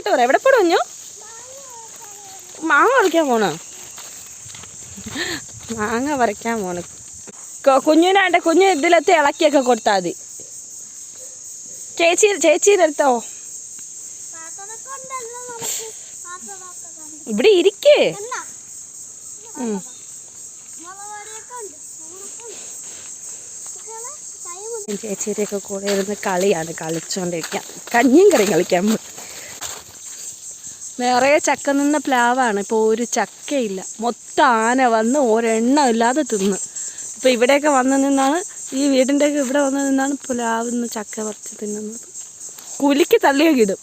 നോക്കിട്ട് പറ. എവിടെ പോടും കുഞ്ഞു? മാങ്ങ പറിക്കാൻ പോണ? മാങ്ങ പറിക്കാൻ പോണ. കുഞ്ഞിനാണ്ട് കുഞ്ഞു ഇതിലത്തെ ഇളക്കിയൊക്കെ കൊടുത്താൽ മതി. ചേച്ചി കാണും. ഇവിടെ ഇരിക്കേ. ചേച്ചിയുടെയൊക്കെ കൂടെ ഇരുന്ന് കളിയാണ് കളിച്ചോണ്ടിരിക്കാം. കഞ്ഞിയും കറിയും കളിക്കാൻ നിറയെ ചക്ക നിന്ന പ്ലാവാണ്. ഇപ്പോൾ ഒരു ചക്കയില്ല. മൊത്തം ആന വന്ന് ഒരെണ്ണം ഇല്ലാതെ തിന്ന്. ഇപ്പോൾ ഇവിടെയൊക്കെ വന്ന് നിന്നാണ് ഈ വീടിന്റെയൊക്കെ ഇവിടെ വന്ന് നിന്നാണ് പ്ലാവിന്ന് ചക്ക പറിച്ച് തിന്നുന്നത്. കുലിക്ക് തള്ളിയൊക്കെ ഇടും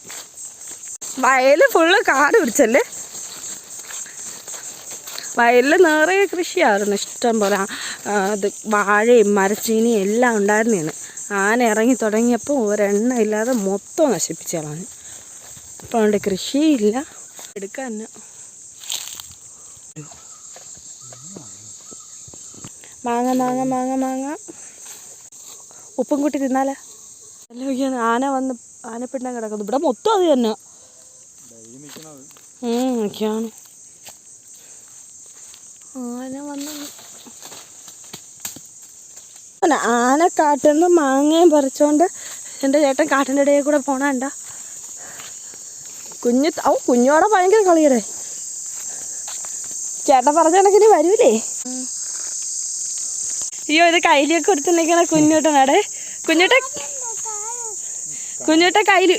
വയൽ ഫുള്ള് കാട് പിടിച്ചല്ലേ? വയലിൽ നിറയെ കൃഷിയായിരുന്നു. ഇഷ്ടം പോലെ അത് വാഴയും മരച്ചീനിയും എല്ലാം ഉണ്ടായിരുന്നതാണ് ആന ഇറങ്ങി തുടങ്ങിയപ്പോൾ ഒരെണ്ണ ഇല്ലാതെ മൊത്തം നശിപ്പിച്ച് അപ്പോൾ കൃഷി കൃഷിയില്ല എടുക്കാൻ മാങ്ങ മാങ്ങ മാങ്ങ മാങ്ങ. ഉപ്പും കൂട്ടി തിന്നാലേ? അല്ല ആന വന്ന് ആനപ്പിണ്ണ കിടക്കുന്നു. ഇവിടെ മൊത്തം അത് തന്നെ. ഒക്കെയാണ്. ആന വന്ന് ആന കാട്ടിൽ നിന്ന് മാങ്ങയും പറിച്ചോണ്ട് എന്റെ ചേട്ടൻ കാട്ടിന്റെ ഇടയിൽ കൂടെ പോണണ്ട? കുഞ്ഞു ഔ കുഞ്ഞോടെ ഭയങ്കര കളിയടേ ചേട്ടൻ പറഞ്ഞ കണക്കിന് വരൂലേ? അയ്യോ ഇത് കയ്യിലേക്ക് കൊടുത്തിട്ടുണ്ടെങ്കിൽ കുഞ്ഞൂട്ടനാടേ. കുഞ്ഞൂട്ട കുഞ്ഞൂട്ട കയ്യിൽ